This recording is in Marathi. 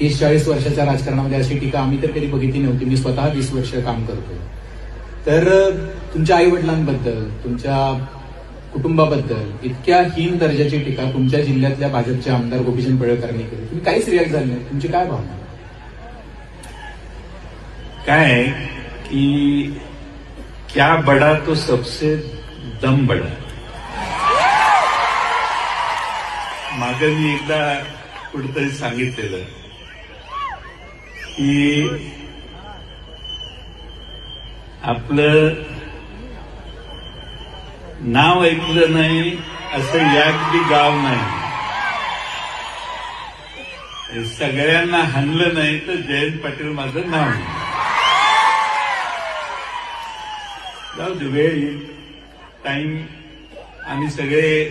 तीस चाळीस वर्षाच्या राजकारणामध्ये अशी टीका आम्ही तर कधी बघितली नव्हती. मी स्वतः वीस वर्ष काम करतोय. तर तुमच्या आई वडिलांबद्दल तुमच्या कुटुंबाबद्दल इतक्या हीन दर्जाची टीका तुमच्या जिल्ह्यातल्या भाजपचे आमदार गोपीचंद पडळकरांनी केली. तुम्ही काहीच रिॲक्ट झाले नाही. तुमची काय भावना? काय की क्या बड़ा तो सबसे दम बड़ा? माग मी एकदा कुठेतरी सांगितलेलं. की आपलं नाव ऐकलं नाही असं यात गाव नाही. सगळ्यांना हनलं नाही तर जयंत पाटील माझं नाव जाऊ दे वेळ येईल. टाइम आम्ही सगळे